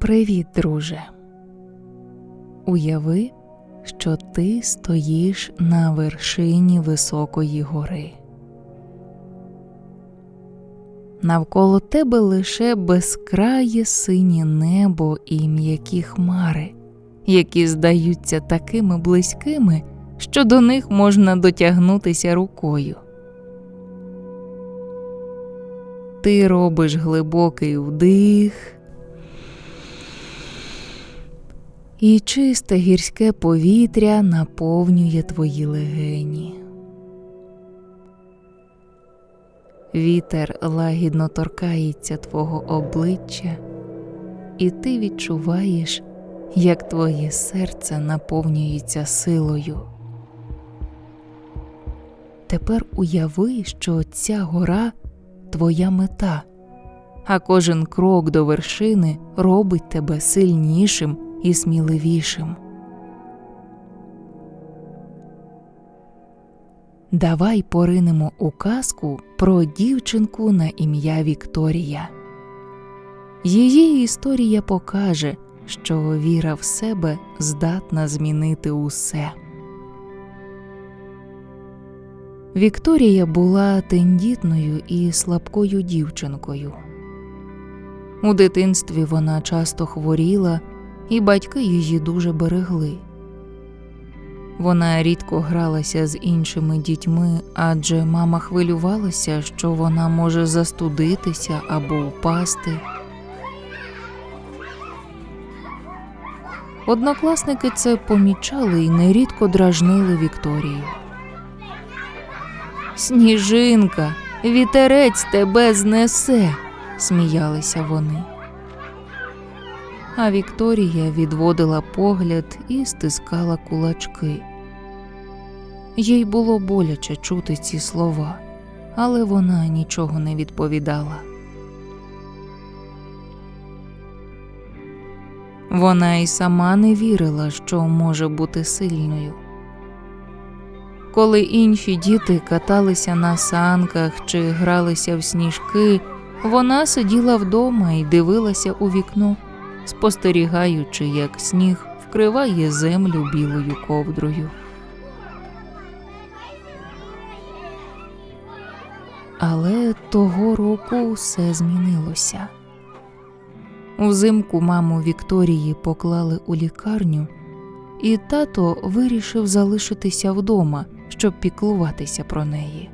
Привіт, друже. Уяви, що ти стоїш на вершині високої гори. Навколо тебе лише безкрає синє небо і м'які хмари, які здаються такими близькими, що до них можна дотягнутися рукою. Ти робиш глибокий вдих, і чисте гірське повітря наповнює твої легені. Вітер лагідно торкається твого обличчя, і ти відчуваєш, як твоє серце наповнюється силою. Тепер уяви, що ця гора твоя мета, а кожен крок до вершини робить тебе сильнішим і сміливішим. Давай поринемо у казку про дівчинку на ім'я Вікторія. Її історія покаже, що віра в себе здатна змінити усе. Вікторія була тендітною і слабкою дівчинкою. У дитинстві вона часто хворіла, і батьки її дуже берегли. Вона рідко гралася з іншими дітьми, адже мама хвилювалася, що вона може застудитися або впасти. Однокласники це помічали і нерідко дражнили Вікторію. Сніжинка, вітерець тебе знесе, сміялися вони. А Вікторія відводила погляд і стискала кулачки. Їй було боляче чути ці слова, але вона нічого не відповідала. Вона й сама не вірила, що може бути сильною. Коли інші діти каталися на санках чи гралися в сніжки, вона сиділа вдома і дивилася у вікно, спостерігаючи, як сніг вкриває землю білою ковдрою. Але того року все змінилося. Узимку маму Вікторії поклали у лікарню, і тато вирішив залишитися вдома, щоб піклуватися про неї.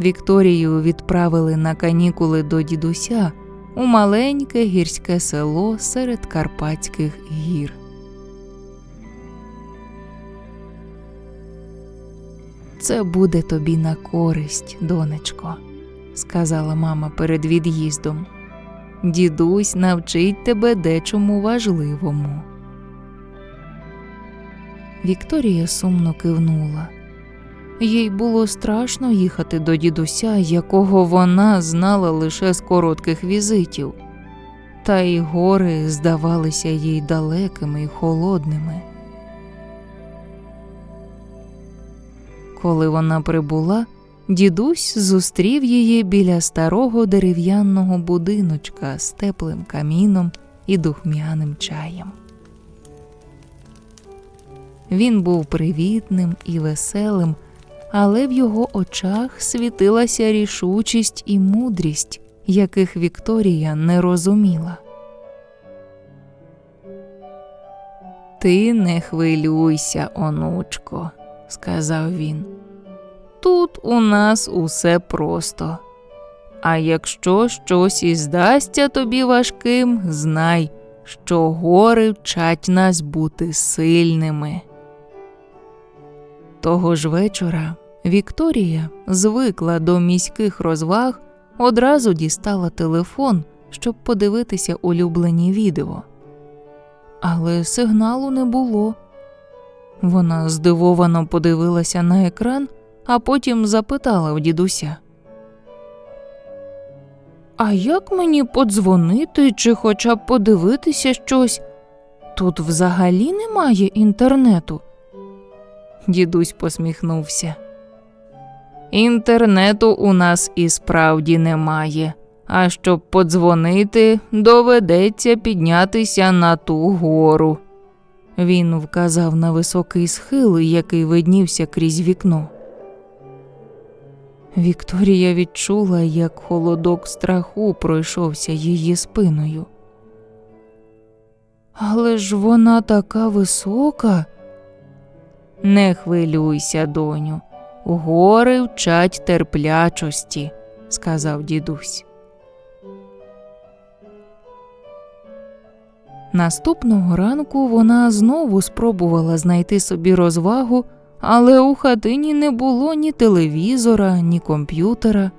Вікторію відправили на канікули до дідуся у маленьке гірське село серед Карпатських гір. Це буде тобі на користь, донечко, сказала мама перед від'їздом. Дідусь навчить тебе дечому важливому. Вікторія сумно кивнула. Їй було страшно їхати до дідуся, якого вона знала лише з коротких візитів, та й гори здавалися їй далекими й холодними. Коли вона прибула, дідусь зустрів її біля старого дерев'яного будиночка з теплим каміном і духмяним чаєм. Він був привітним і веселим, але в його очах світилася рішучість і мудрість, яких Вікторія не розуміла. Ти не хвилюйся, онучко, сказав він. Тут у нас усе просто. А якщо щось і здасться тобі важким, знай, що гори вчать нас бути сильними. Того ж вечора Вікторія звикла до міських розваг, одразу дістала телефон, щоб подивитися улюблені відео. Але сигналу не було. Вона здивовано подивилася на екран, а потім запитала у дідуся. А як мені подзвонити чи хоча б подивитися щось? Тут взагалі немає інтернету. Дідусь посміхнувся. Інтернету у нас і справді немає, А щоб подзвонити, доведеться піднятися на ту гору. Він вказав на високий схил, який виднівся крізь вікно. Вікторія відчула, як холодок страху пройшовся її спиною. Але ж вона така висока. Не хвилюйся, доню. Гори вчать терплячості, сказав дідусь. Наступного ранку вона знову спробувала знайти собі розвагу, але у хатині не було ні телевізора, ні комп'ютера.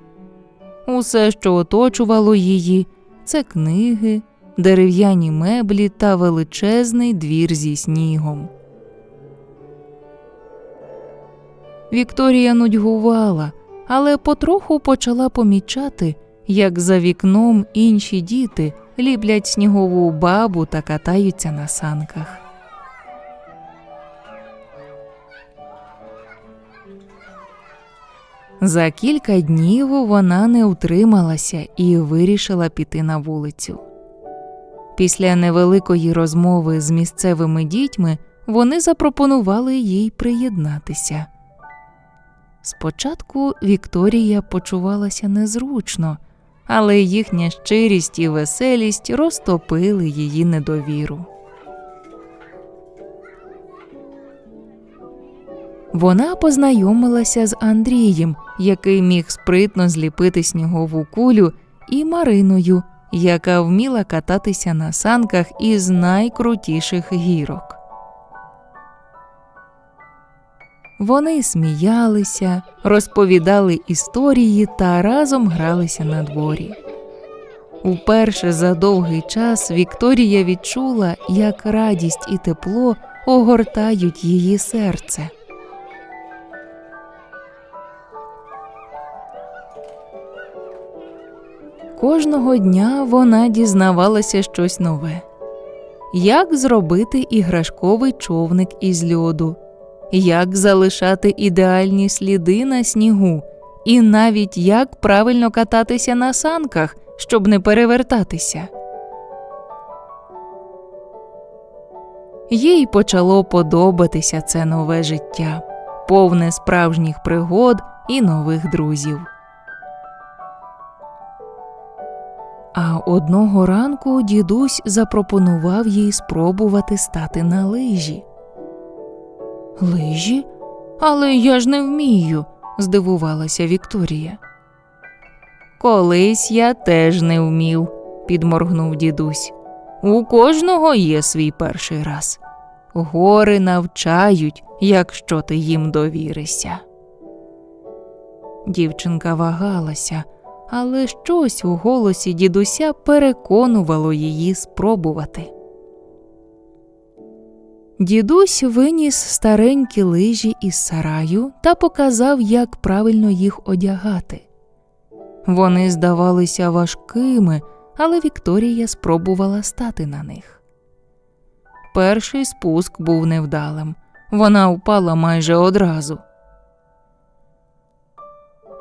Усе, що оточувало її, це книги, дерев'яні меблі та величезний двір зі снігом. Вікторія нудьгувала, але потроху почала помічати, як за вікном інші діти ліплять снігову бабу та катаються на санках. За кілька днів вона не утрималася і вирішила піти на вулицю. Після невеликої розмови з місцевими дітьми вони запропонували їй приєднатися. Спочатку Вікторія почувалася незручно, але їхня щирість і веселість розтопили її недовіру. Вона познайомилася з Андрієм, який міг спритно зліпити снігову кулю, і Мариною, яка вміла кататися на санках із найкрутіших гірок. Вони сміялися, розповідали історії та разом гралися на дворі. Уперше за довгий час Вікторія відчула, як радість і тепло огортають її серце. Кожного дня вона дізнавалася щось нове. Як зробити іграшковий човник із льоду, як залишати ідеальні сліди на снігу, і навіть як правильно кататися на санках, щоб не перевертатися. Їй почало подобатися це нове життя, повне справжніх пригод і нових друзів. А одного ранку дідусь запропонував їй спробувати стати на лижі. Лижі? Але я ж не вмію, здивувалася Вікторія. Колись я теж не вмів, підморгнув дідусь. У кожного є свій перший раз. Гори навчають, якщо ти їм довіришся. Дівчинка вагалася, але щось у голосі дідуся переконувало її спробувати. Дідусь виніс старенькі лижі із сараю та показав, як правильно їх одягати. Вони здавалися важкими, але Вікторія спробувала стати на них. Перший спуск був невдалим. Вона впала майже одразу.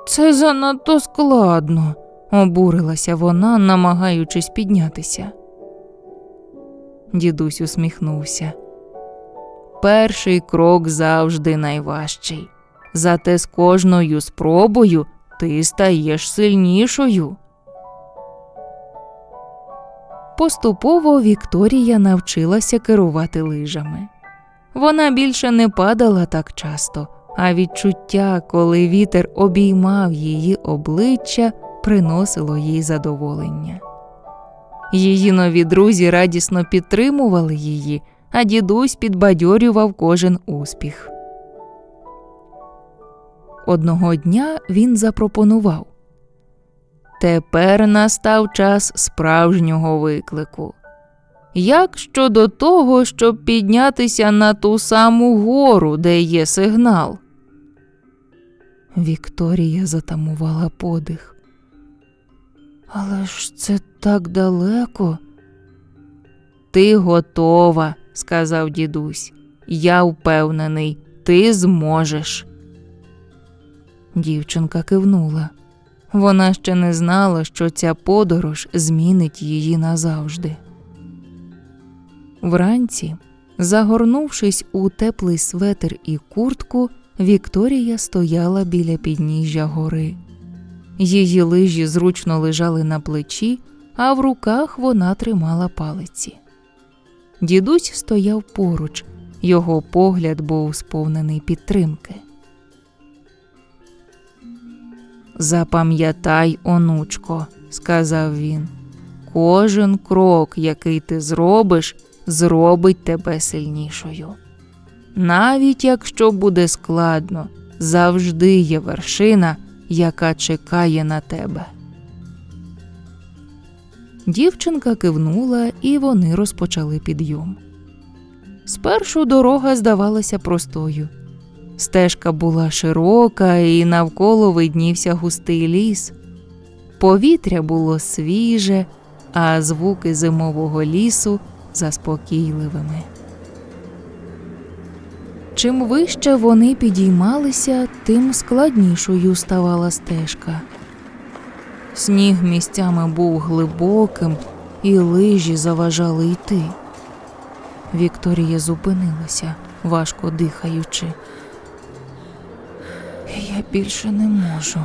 Це занадто складно, обурилася вона, намагаючись піднятися. Дідусь усміхнувся. Перший крок завжди найважчий. Зате з кожною спробою ти стаєш сильнішою. Поступово Вікторія навчилася керувати лижами. Вона більше не падала так часто, а відчуття, коли вітер обіймав її обличчя, приносило їй задоволення. Її нові друзі радісно підтримували її, а дідусь підбадьорював кожен успіх. Одного дня він запропонував Тепер настав час справжнього виклику. Як щодо того, щоб піднятися на ту саму гору, де є сигнал? Вікторія затамувала подих. Але ж це так далеко. Ти готова, сказав дідусь. Я впевнений, ти зможеш. Дівчинка кивнула. Вона ще не знала, що ця подорож змінить її назавжди. Вранці, загорнувшись у теплий светр і куртку, Вікторія стояла біля підніжжя гори. Її лижі зручно лежали на плечі, а в руках вона тримала палиці. Дідусь стояв поруч, його погляд був сповнений підтримки. Запам'ятай, онучко, сказав він, кожен крок, який ти зробиш, зробить тебе сильнішою. Навіть якщо буде складно, завжди є вершина, яка чекає на тебе. Дівчинка кивнула, і вони розпочали підйом. Спершу дорога здавалася простою. Стежка була широка, і навколо виднівся густий ліс. Повітря було свіже, а звуки зимового лісу заспокійливими. Чим вище вони підіймалися, тим складнішою ставала стежка. Сніг місцями був глибоким, і лижі заважали йти. Вікторія зупинилася, важко дихаючи. Я більше не можу,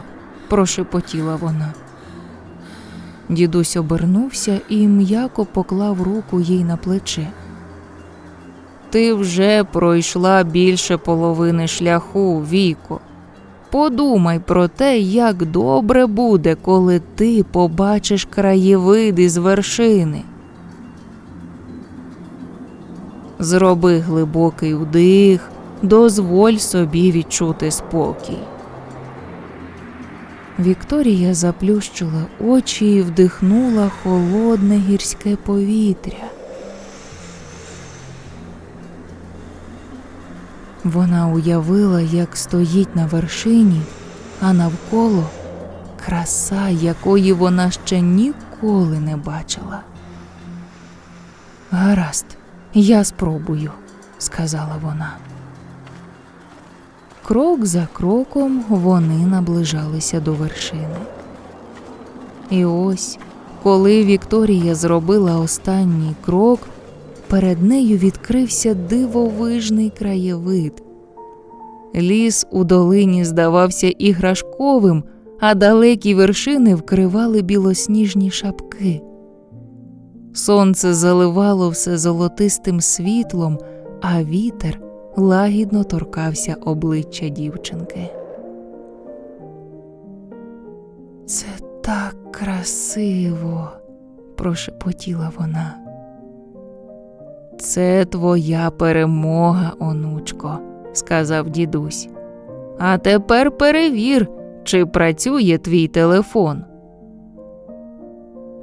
прошепотіла вона. Дідусь обернувся і м'яко поклав руку їй на плече. Ти вже пройшла більше половини шляху, Віко. Подумай про те, як добре буде, коли ти побачиш краєвиди з вершини. Зроби глибокий вдих, дозволь собі відчути спокій. Вікторія заплющила очі і вдихнула холодне гірське повітря. Вона уявила, як стоїть на вершині, а навколо краса, якої вона ще ніколи не бачила. Гаразд, я спробую, сказала вона. Крок за кроком вони наближалися до вершини. І ось, коли Вікторія зробила останній крок, перед нею відкрився дивовижний краєвид. Ліс у долині здавався іграшковим, а далекі вершини вкривали білосніжні шапки. Сонце заливало все золотистим світлом, а вітер лагідно торкався обличчя дівчинки. Це так красиво, прошепотіла вона. Це твоя перемога, онучко, сказав дідусь. А тепер перевір, чи працює твій телефон.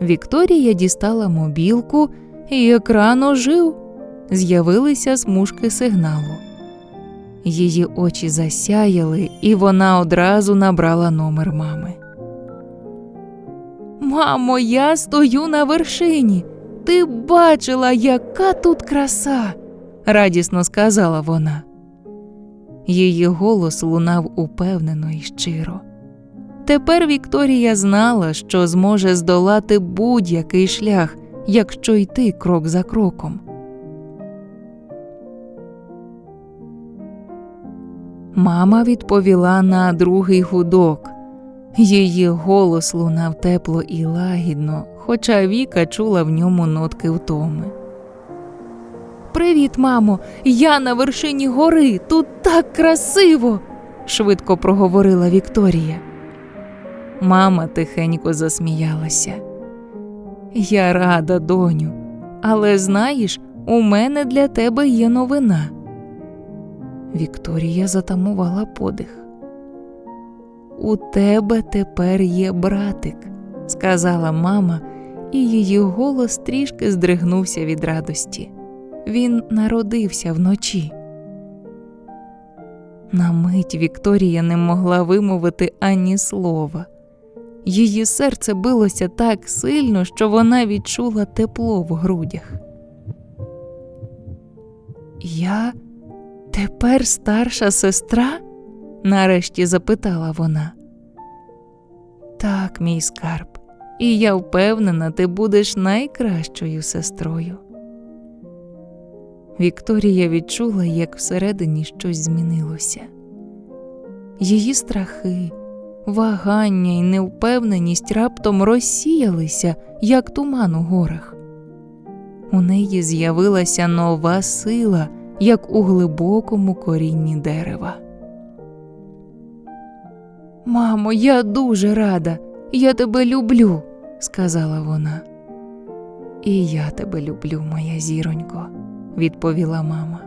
Вікторія дістала мобілку, і екран ожив. З'явилися смужки сигналу. Її очі засяяли, і вона одразу набрала номер мами. Мамо, я стою на вершині. Ти бачила, яка тут краса, радісно сказала вона. Її голос лунав упевнено і щиро. Тепер Вікторія знала, що зможе здолати будь-який шлях, якщо йти крок за кроком. Мама відповіла на другий гудок. Її голос лунав тепло і лагідно, хоча Віка чула в ньому нотки втоми. Привіт, мамо, я на вершині гори, тут так красиво, швидко проговорила Вікторія. Мама тихенько засміялася. Я рада, доню, але знаєш, у мене для тебе є новина. Вікторія затамувала подих. У тебе тепер є братик, сказала мама, і її голос трішки здригнувся від радості. Він народився вночі. На мить Вікторія не могла вимовити ані слова. Її серце билося так сильно, що вона відчула тепло в грудях. Я тепер старша сестра? нарешті запитала вона. Так мій скарб, і я впевнена, ти будеш найкращою сестрою. Вікторія відчула, як всередині щось змінилося. Її страхи, вагання і невпевненість раптом розсіялися, як туман у горах. У неї з'явилася нова сила, як у глибокому корінні дерева. Мамо, я дуже рада, я тебе люблю, сказала вона. І я тебе люблю, моя зіронько, відповіла мама.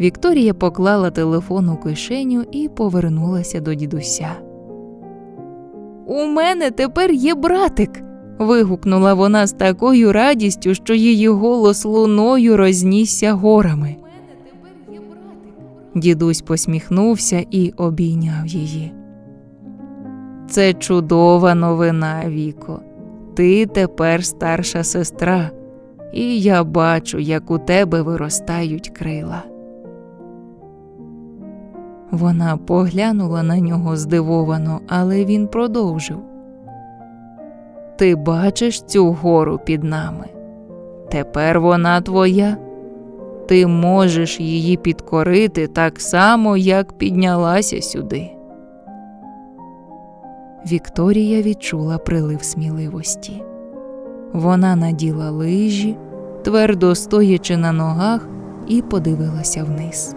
Вікторія поклала телефон у кишеню і повернулася до дідуся. У мене тепер є братик. вигукнула вона з такою радістю, що її голос луною рознісся горами. Дідусь посміхнувся і обійняв її. Це чудова новина, Віко. Ти тепер старша сестра, і я бачу, як у тебе виростають крила. Вона поглянула на нього здивовано, але він продовжив. Ти бачиш цю гору під нами. Тепер вона твоя. Ти можеш її підкорити так само, як піднялася сюди. Вікторія відчула прилив сміливості. Вона наділа лижі, твердо стоячи на ногах, і подивилася вниз.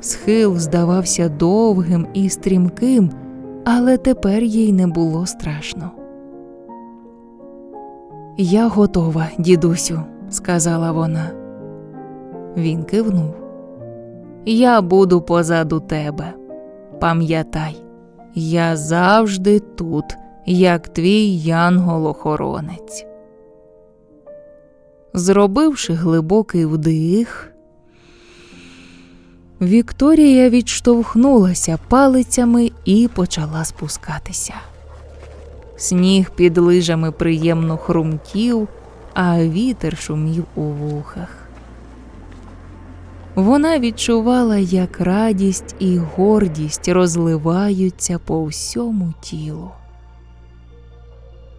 Схил здавався довгим і стрімким, але тепер їй не було страшно. Я готова, дідусю, сказала вона. Він кивнув. Я буду позаду тебе. Пам'ятай, я завжди тут, як твій янгол-охоронець. Зробивши глибокий вдих, Вікторія відштовхнулася палицями і почала спускатися. Сніг під лижами приємно хрумків, а вітер шумів у вухах. Вона відчувала, як радість і гордість розливаються по всьому тілу.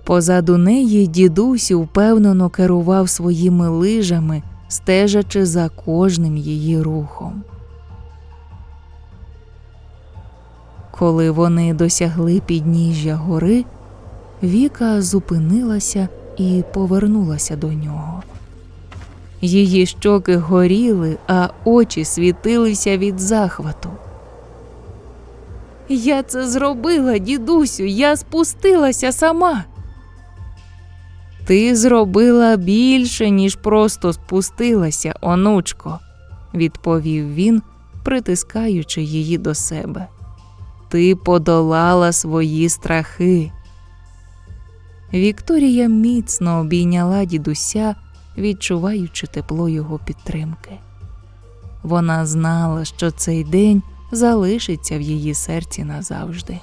Позаду неї дідусь впевнено керував своїми лижами, стежачи за кожним її рухом. Коли вони досягли підніжжя гори, Віка зупинилася і повернулася до нього. Її щоки горіли, а очі світилися від захвату. Я це зробила, дідусю, я спустилася сама. Ти зробила більше, ніж просто спустилася, онучко, відповів він, притискаючи її до себе. Ти подолала свої страхи. Вікторія міцно обійняла дідуся, відчуваючи тепло його підтримки. Вона знала, що цей день залишиться в її серці назавжди.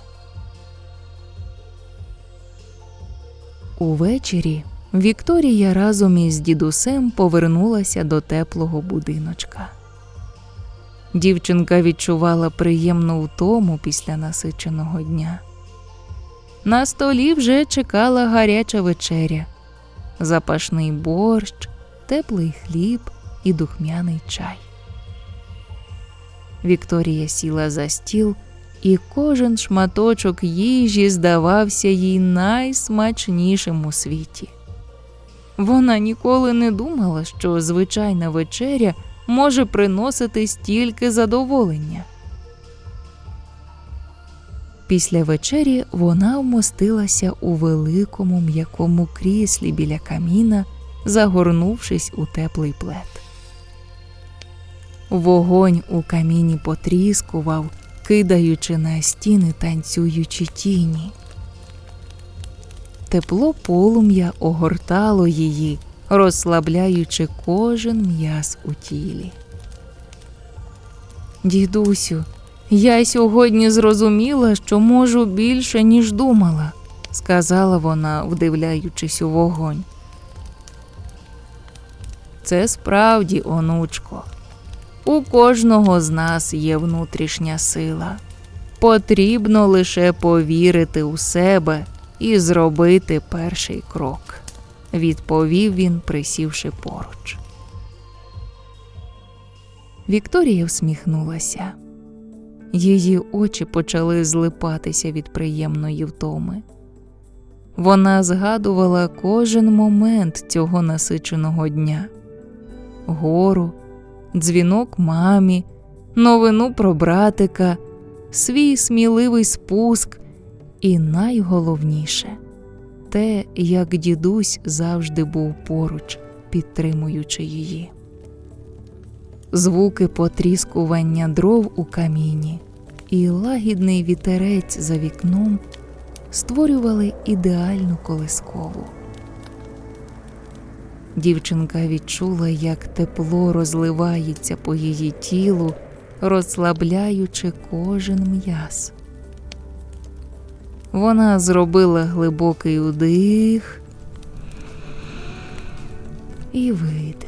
Увечері Вікторія разом із дідусем повернулася до теплого будиночка. Дівчинка відчувала приємну втому після насиченого дня. На столі вже чекала гаряча вечеря, запашний борщ, теплий хліб і духмяний чай. Вікторія сіла за стіл, і кожен шматочок їжі здавався їй найсмачнішим у світі. Вона ніколи не думала, що звичайна вечеря може приносити стільки задоволення. Після вечері вона вмостилася у великому м'якому кріслі біля каміна, загорнувшись у теплий плед. Вогонь у каміні потріскував, кидаючи на стіни танцюючі тіні. Тепло полум'я огортало її, розслабляючи кожен м'яз у тілі. Дідусю, я сьогодні зрозуміла, що можу більше, ніж думала, сказала вона, вдивляючись у вогонь. Це справді, онучко. У кожного з нас є внутрішня сила. Потрібно лише повірити у себе і зробити перший крок, відповів він, присівши поруч. Вікторія всміхнулася. Її очі почали злипатися від приємної втоми. Вона згадувала кожен момент цього насиченого дня гору, дзвінок мамі, новину про братика, свій сміливий спуск, і найголовніше те, як дідусь завжди був поруч, підтримуючи її. Звуки потріскування дров у каміні і лагідний вітерець за вікном створювали ідеальну колискову. Дівчинка відчула, як тепло розливається по її тілу, розслабляючи кожен м'яз. Вона зробила глибокий удих і видих.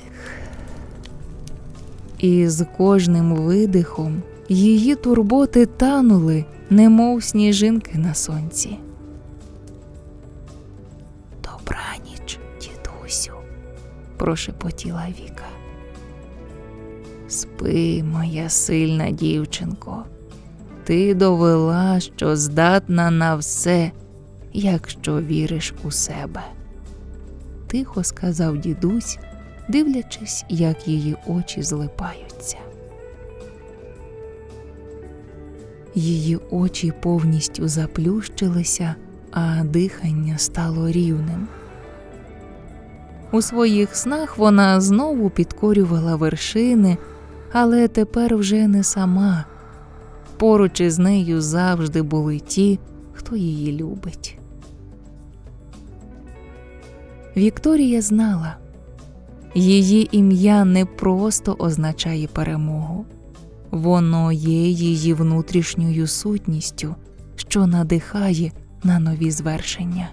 І з кожним видихом її турботи танули, немов сніжинки на сонці. Добраніч, дідусю, прошепотіла Віка. Спи, моя сильна дівчинко. Ти довела, що здатна на все, якщо віриш у себе. Тихо сказав дідусь, дивлячись, як її очі злипаються. Її очі повністю заплющилися, а дихання стало рівним. У своїх снах вона знову підкорювала вершини, але тепер вже не сама. Поруч із нею завжди були ті, хто її любить. Вікторія знала, її ім'я не просто означає перемогу, воно є її внутрішньою сутністю, що надихає на нові звершення.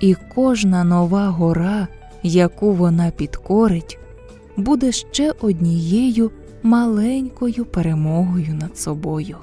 І кожна нова гора, яку вона підкорить, буде ще однією маленькою перемогою над собою.